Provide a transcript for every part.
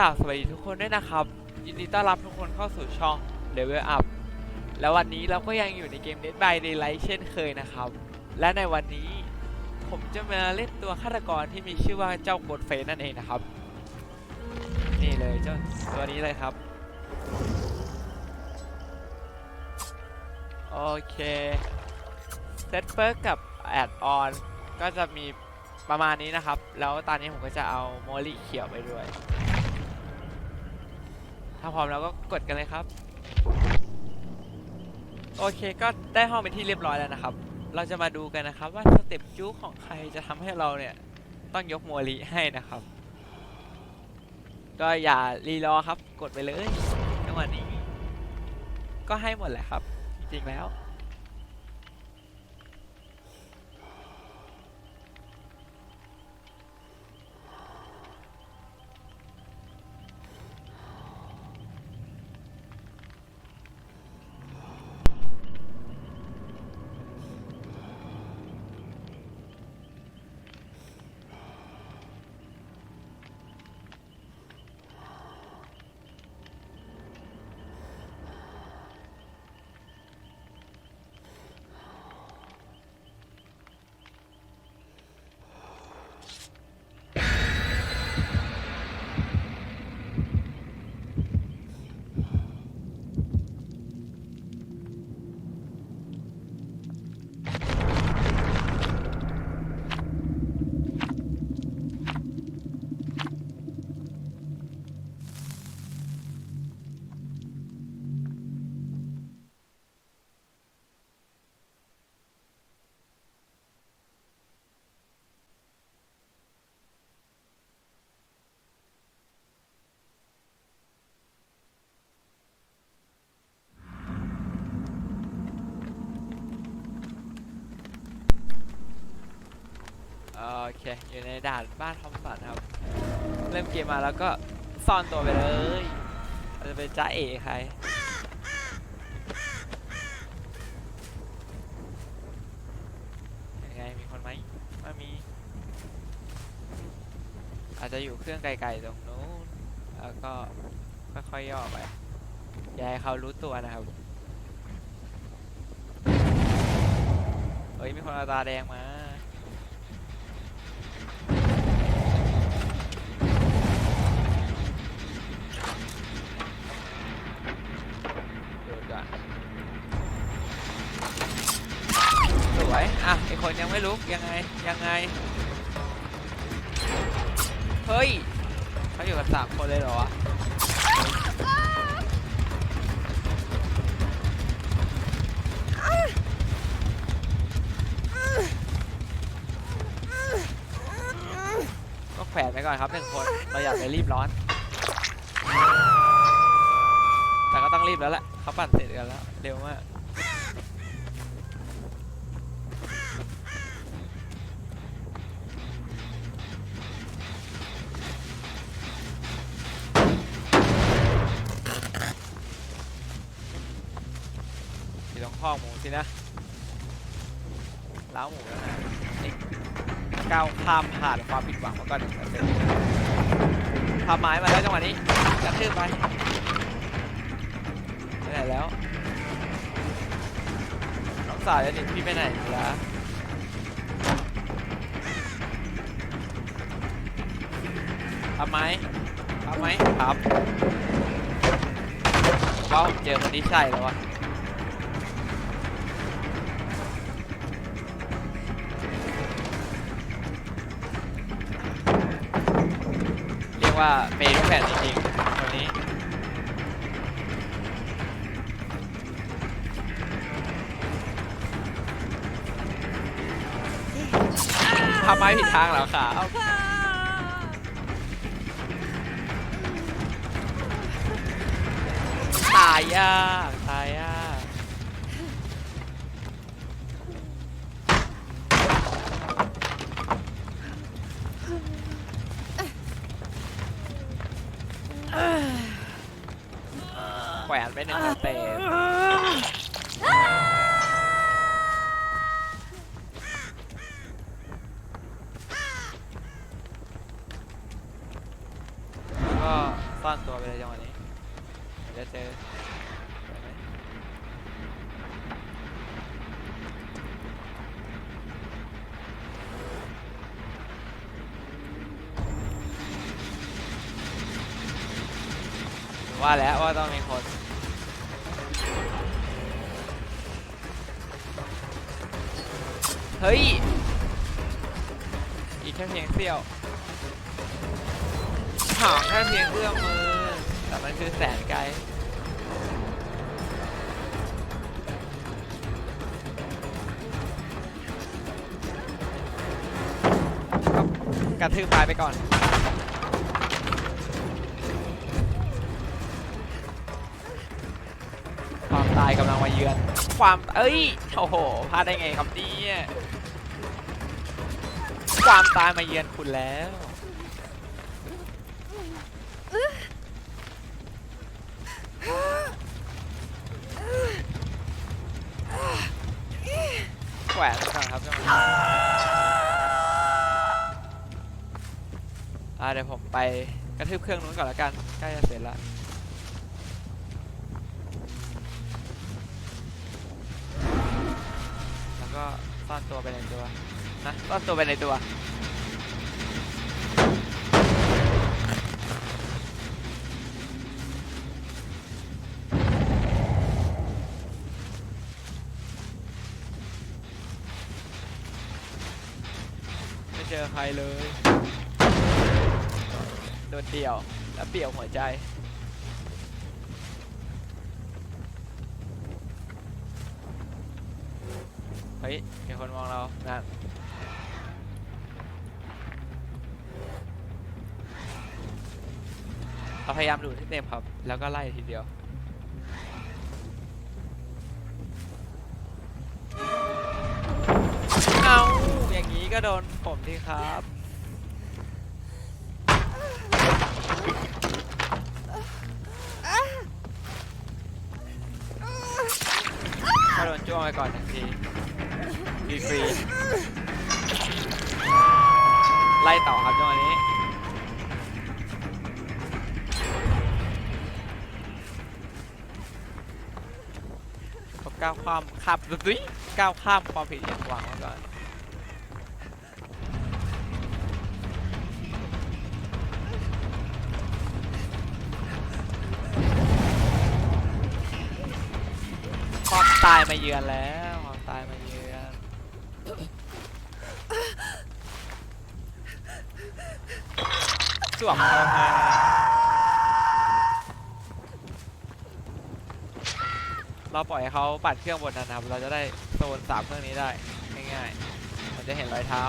กราบสวัสดีทุกคนด้วยนะครับ ยินดีต้อนรับทุกคนเข้าสู่ช่อง Level Up แล้ววันนี้เราก็ยังอยู่ในเกม Dead by Daylight เช่นเคยนะครับ และในวันนี้ผมจะมาเล่นตัวฆาตกรที่มีชื่อว่าเจ้าโกดเฟสนั่นเองนะครับ นี่เลยเจ้าตัวนี้เลยครับ โอเคเซตเปิร์กกับแอดออนก็จะมีประมาณนี้นะครับ แล้วตอนนี้ผมก็จะเอาโมลิเขียวไปด้วย ถ้าพร้อมแล้วก็กดกันเลยครับ โอเคก็ได้ห้องเป็นที่เรียบร้อยแล้วนะครับ เราจะมาดูกันนะครับว่าสเต็ปจู๊ของใครจะทำให้เราเนี่ยต้องยกโมลีให้นะครับ ก็อย่ารีรอครับ กดไปเลยจังหวะนี้ ก็ให้หมดแหละครับ จริงๆแล้ว โอ เคอยู่ในด่านบ้านทอมสันครับ เริ่มเกมมาแล้วก็ซ่อนตัวไปเลยเราจะเป็นจ้าเอ๋ใครยังไงมีคนไหมไมามี อาจจะอยู่เครื่องไกลๆตรงนู้นแล้วก็ค่อยๆย่อไปอย่าให้เขารู้ตัวนะครับเฮ้ยมีคนเอาตาแดงมา ดูก่อนสวย อะ ไม่ลุกยังไงยังไง เฮ้ยเขาอยู่กันสามคนเลยเหรอวะก็แขวนไปก่อนครับหนึ่งคนเราอย่าไปรีบร้อน แต่ก็ต้องรีบแล้วแหละเขาปั่นเสร็จกันแล้ว เร็วมาก รงข้อกหมูสินะล้าวหมูแล้วนะนี่ก้าวข้ามผ่านความผิดหวังมาก่อนหนึ่งเปอร์เซ็นต์ทำไม้มาแล้วจังหวะนี้กระทืบไปไปไหนแล้วน้องสาวจะหนีพี่ไปไหนล้วทำไหมทำไหมครับว้าเจอคนที่ใช่แล้ววะ ว่าเมย์ทุกแผ่นจริงๆคนนี้ทำไมผิดทางแล้วครับตายยากตายยาก แขวนไปหนึ่งสเตนก็ เลยสวยไหม ว่าแล้วว่าต้องมีคนเฮ้ย อีกแค่เพียงเสี้ยวห่างแค่เพียงเอื้อมมือ แต่มันคือแสนไกลก็กระทืบตายไปก่อน ตายกำลังมาเยือน ความเอ้ยโอ้โหพลาดได้ไงครับเนี่ยความตายมาเยือนคุณแล้วแขวนก่อนครับจังหวะนี้อ่าเดี๋ยวผมไปกระทืบเครื่องนู้นก่อนละกันใกล้จะเสร็จแล้ว ก็ซ่อนตัวไปในตัวนะซ่อนตัวไปในตัวไม่เจอใครเลย โดนเดี่ยวและเปี่ยวหัวใจ เฮ้ยมีคนมองเรานั่นเราพยายามดูดให้เต็มครับ แล้วก็ไล่ทีเดียว เอาอย่างนี้ก็โดนผมดีครับ ก็โดนจ้วงไปก่อนหนึ่งที ฟรีฟรีไล่ต่อครับจังหวะนี้เขาก้าวข้ามขับดุยก้าวข้ามความผิดอย่างหวังมาก่อนความตายมาเยือนแล้วความตายมาเยือน สวมเข้ามาเราปล่อยให้เขาปัดเครื่องบนนั้นนะครับ เราจะได้โซนสามเครื่องนี้ได้ง่ายๆเราจะเห็นรอยเท้า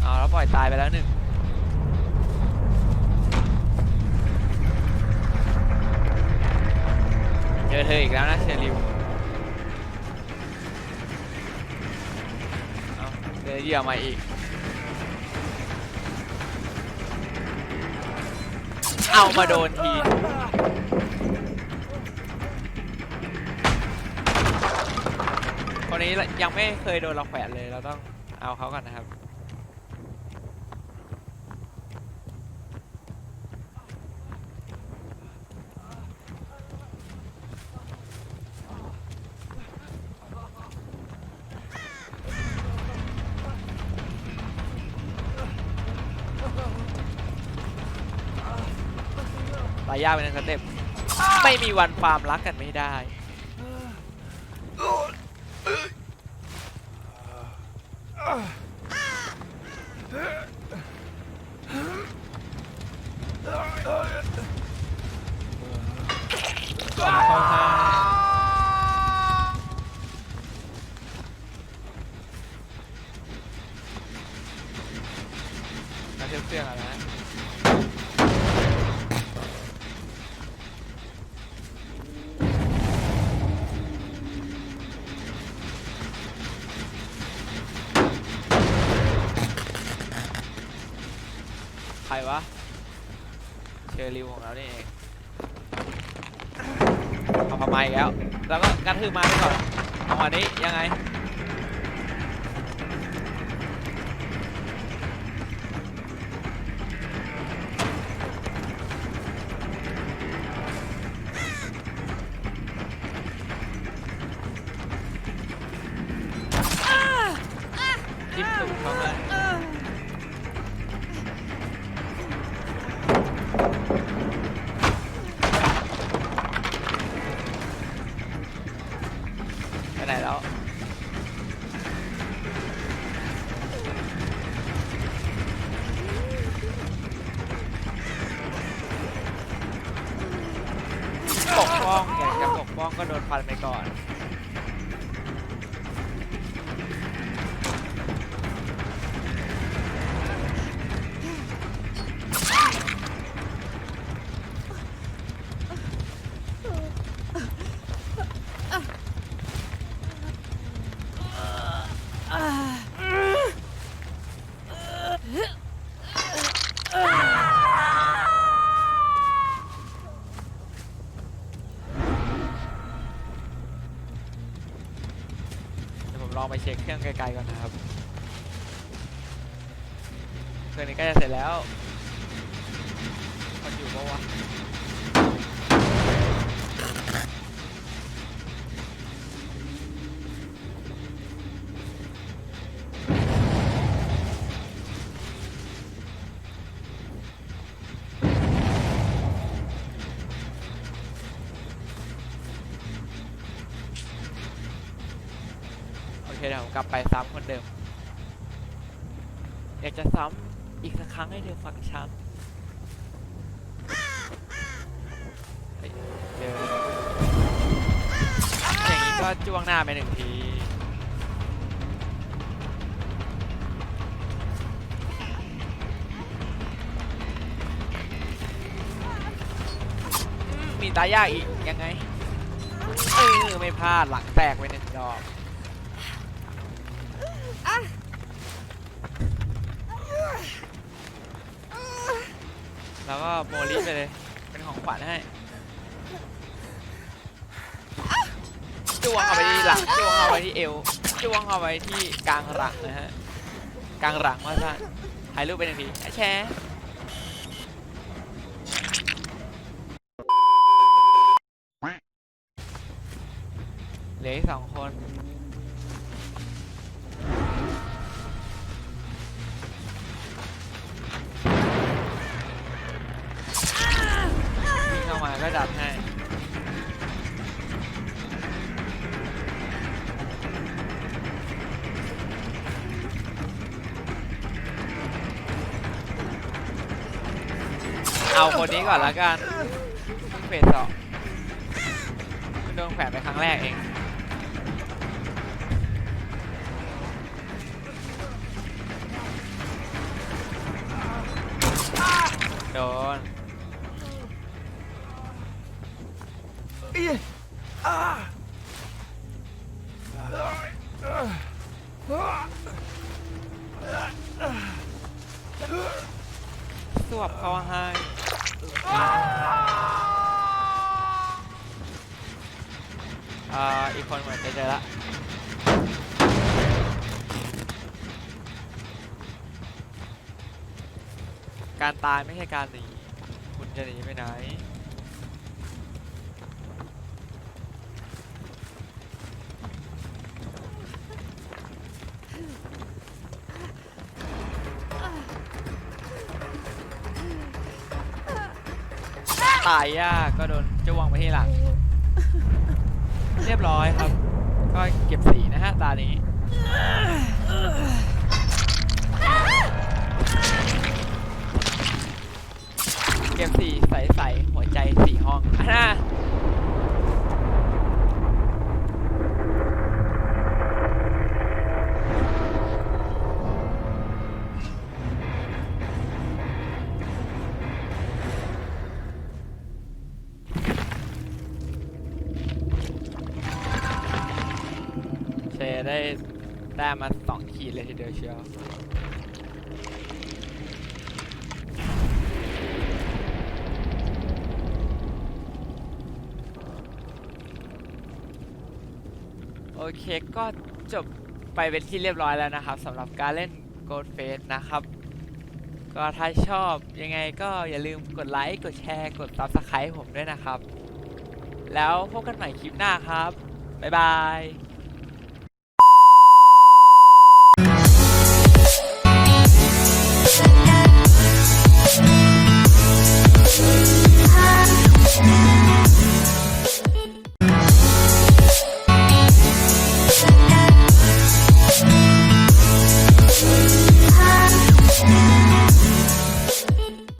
เอาแล้วปล่อยตายไปแล้วหนึ่งเจอเธออีกแล้วนะเชลิวเอาเจอเหยื่อมาอีก เอามาโดนที คนนี้ยังไม่เคยโดนเราแขวนเลย เราต้องเอาเขาก่อนนะครับายยากไปหนึ่งสเต็ปไม่มีวันฟาร์มรักกันไม่ได้ รวะเชอริวของเรานี่เองเอามาไม้แล้วแล้วก็กระทืบมาไปก่อนจังวันนี้ยังไงจิ้มตุ่มเข้าไป ฟันไปก่อน ลองไปเช็คเครื่องไกลๆก่อนนะครับ เครื่องนี้ใกล้จะเสร็จแล้วคนอยู่ปะวะ เดี๋ยวผมกลับไปซ้ำคนเดิม อยากจะซ้ำอีกสักครั้งให้เธอฟังช้ำเฮ้ยเจออย่างนี้ก็จ้วงหน้าไปหนึ่งทีมมีตายากอีกยังไงเออไม่พลาดหลังแตกไปหนึ่งดอก แล้วก็โมลิไปเลย เป็นของขวัญให้จ้วงเอาไปที่หลังจ้วงเอาไปที่เอวจ้วงเอาไปที่กลางหลังนะฮะ กลางหลังว่าสั้นถ่ายรูปไปหนึ่งทีแชร์เหลืออีกสองคน นนี้ก่อนละกันเฟสสองโดนแขวนไปครั้งแรกเองโดน อ่าอีกคนเหมือนจะเจอละการตายไม่ใช่การหนี คุณจะหนีไปไหน ตายยากก็โดนจ้วงไปที่หลัง เรียบร้อยครับ ก็เก็บสีนะฮะตานี้เก็บสีใสๆหัวใจสีห้องอะนะ ได้มาสองขีดเลยทีเดียวเชียวโอเคก็จบไปเป็นที่เรียบร้อยแล้วนะครับสำหรับการเล่น Gold Face นะครับ ก็ถ้าชอบยังไงก็อย่าลืมกดไลค์ กดแชร์ กด Subscribe ผมด้วยนะครับ แล้วพบกันใหม่คลิปหน้าครับ บ๊ายบาย Thank